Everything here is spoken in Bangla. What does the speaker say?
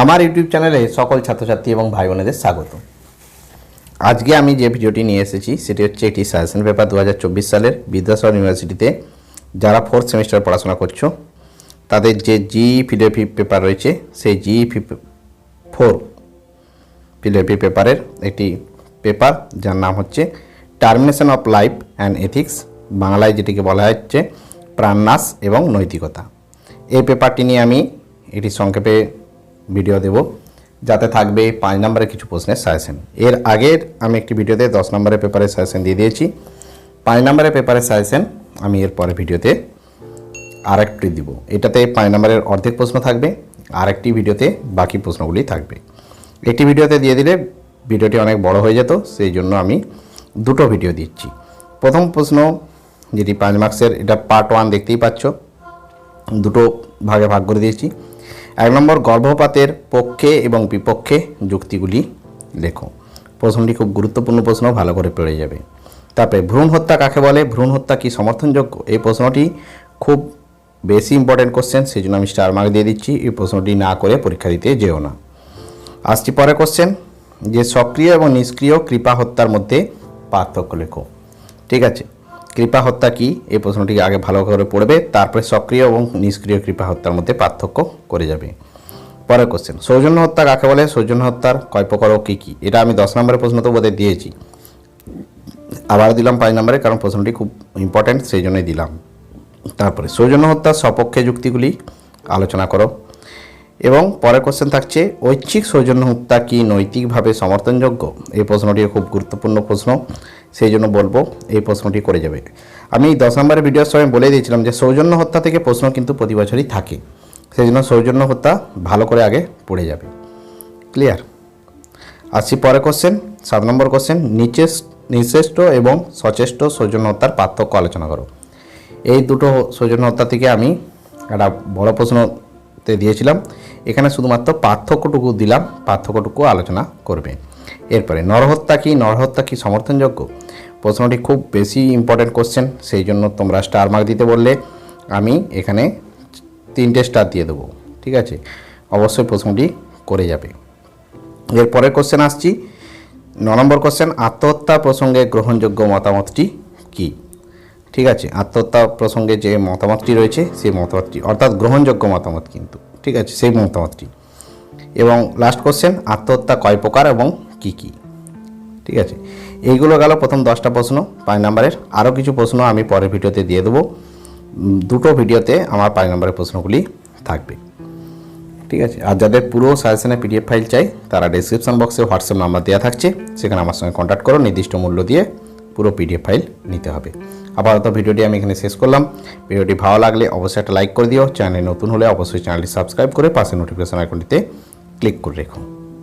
আমার ইউটিউব চ্যানেলে সকল ছাত্রছাত্রী এবং ভাই বোনেদের স্বাগত। আজকে আমি যে ভিডিওটি নিয়ে এসেছি, সেটি হচ্ছে একটি সাজেশন পেপার দু হাজার চব্বিশ সালের বিদ্যাসাগর ইউনিভার্সিটিতে যারা ফোর্থ সেমিস্টার পড়াশোনা করছ, তাদের যে জি ফিলোপি পেপার রয়েছে, সেই জি ফোর ফিলোপি পেপারের একটি পেপার যার নাম হচ্ছে termination of life and ethics বাংলায় যেটিকে বলা হচ্ছে প্রাণনাশ এবং নৈতিকতা। এই পেপারটি নিয়ে আমি এটি সংক্ষেপে ভিডিও দেব। যাতে থাকবে পাঁচ নম্বরের কিছু প্রশ্নের সাজেশন এর আগের আমি একটি ভিডিওতে দশ নম্বরের পেপারের সাজেশন দিয়ে দিয়েছি। পাঁচ নম্বরের পেপারের সাজেশন আমি এর পরের ভিডিওতে আরেকটি দিব। এটাতে পাঁচ নম্বরের অর্ধেক প্রশ্ন থাকবে, আরেকটি ভিডিওতে বাকি প্রশ্নগুলি থাকবে। একটি ভিডিওতে দিয়ে দিলে ভিডিওটি অনেক বড় হয়ে যেত, সেই জন্য আমি দুটো ভিডিও দিচ্ছি। প্রথম প্রশ্ন, যেটি পাঁচ মার্কসের এটা পার্ট ওয়ান দেখতেই পাচ্ছ। দুটো ভাগে ভাগ করে দিয়েছি। এক নম্বর গর্ভপাতের পক্ষে এবং বিপক্ষে যুক্তিগুলি লেখো। প্রশ্নটি খুব গুরুত্বপূর্ণ প্রশ্ন, ভালো করে পড়ে যাবে। তারপরে, ভ্রূণ হত্যা কাকে বলে? ভ্রূণ হত্যা কি সমর্থনযোগ্য? এই প্রশ্নটি খুব বেশি ইম্পর্টেন্ট কোশ্চেন সেই জন্য আমি স্টার মার্ক দিয়ে দিচ্ছি। এই প্রশ্নটি না করে পরীক্ষা দিতে যেও না। আসছি পরে কোশ্চেন যে সক্রিয় এবং নিষ্ক্রিয় কৃপা হত্যার মধ্যে পার্থক্য লেখো। ঠিক আছে? কৃপা হত্যা কি? এই প্রশ্নটি আগে ভালো করে পড়বে, তারপরে সক্রিয় এবং নিষ্ক্রিয় কৃপা হত্যার মধ্যে পার্থক্য করে যাবে। পরের কোশ্চেন সৌজন্য হত্যা কাকে বলে? সৌজন্য হত্যার কয় প্রকার ও কী কী? এটা আমি দশ নম্বরের প্রশ্ন তো বোধহয় দিয়েছি। আবার দিলাম পাঁচ নম্বরে, কারণ প্রশ্নটি খুব ইম্পর্ট্যান্ট সেই জন্যই দিলাম। তারপরে, সৌজন্য হত্যার সপক্ষে যুক্তিগুলি আলোচনা করো। এবং পরের কোশ্চেন থাকছে, ঐচ্ছিক সৌজন্য হত্যা কি নৈতিকভাবে সমর্থনযোগ্য? এই প্রশ্নটি খুব গুরুত্বপূর্ণ প্রশ্ন। সেই জন্য বলব এই প্রশ্নটি করে যাবে। আমি দশ নম্বরের ভিডিওর সময় বলে দিয়েছিলাম যে সৌজন্য হত্যা থেকে প্রশ্ন কিন্তু প্রতি বছরই থাকে। সেই জন্য সৌজন্য হত্যা ভালো করে আগে পড়ে যাবে। ক্লিয়ার আসছি পরে কোশ্চেন সাত নম্বর কোশ্চেন নিচে নিঃশ্রেষ্ট এবং সচেষ্ট সৌজন্য হত্যার পার্থক্য আলোচনা করো। এই দুটো সৌজন্য হত্যা থেকে আমি একটা বড় প্রশ্নতে দিয়েছিলাম। এখানে শুধুমাত্র পার্থক্যটুকু দিলাম, পার্থক্যটুকু আলোচনা করবে। এরপরে, নরহত্যা কি নরহত্যা কি সমর্থনযোগ্য? প্রশ্নটি খুব বেশি ইম্পর্ট্যান্ট কোশ্চেন সেই জন্য তোমরা স্টার মার্ক দিতে বললে আমি এখানে তিনটে স্টার দিয়ে দেবো, ঠিক আছে? অবশ্যই প্রশ্নটি করে যাবে। এরপরের কোশ্চেন আসছি। ন নম্বর কোশ্চেন আত্মহত্যা প্রসঙ্গে গ্রহণযোগ্য মতামতটি কি? ঠিক আছে? আত্মহত্যা প্রসঙ্গে যে মতামতটি রয়েছে, সেই মতামতটি, অর্থাৎ গ্রহণযোগ্য মতামত কিন্তু, ঠিক আছে? সেই মতামতটি। এবং লাস্ট কোশ্চেন আত্মহত্যা কয় প্রকার এবং কি কি? ঠিক আছে? এইগুলো গেল প্রথম দশটা প্রশ্ন, পাঁচ নম্বরের। আরও কিছু প্রশ্ন আমি পরের ভিডিওতে দিয়ে দেবো। দুটো ভিডিওতে আমার পাঁচ নম্বরের প্রশ্নগুলি থাকবে। ঠিক আছে? আর যাদের পুরো সাজেশনের পিডিএফ ফাইল চাই, তারা ডিসক্রিপশন বক্সে হোয়াটসঅ্যাপ নাম্বার দেওয়া থাকছে। সেখানে আমার সঙ্গে কন্ট্যাক্ট করো, নির্দিষ্ট মূল্য দিয়ে। পুরো পিডিএফ ফাইল নিতে হবে। আপাতত ভিডিওটি আমি এখানে শেষ করলাম। ভিডিওটি ভালো লাগলে অবশ্যই একটা লাইক করে দিও। চ্যানেল নতুন হলে অবশ্যই চ্যানেলটি সাবস্ক্রাইব করে পাশে নোটিফিকেশন আইকনটিতে ক্লিক করে রেখো।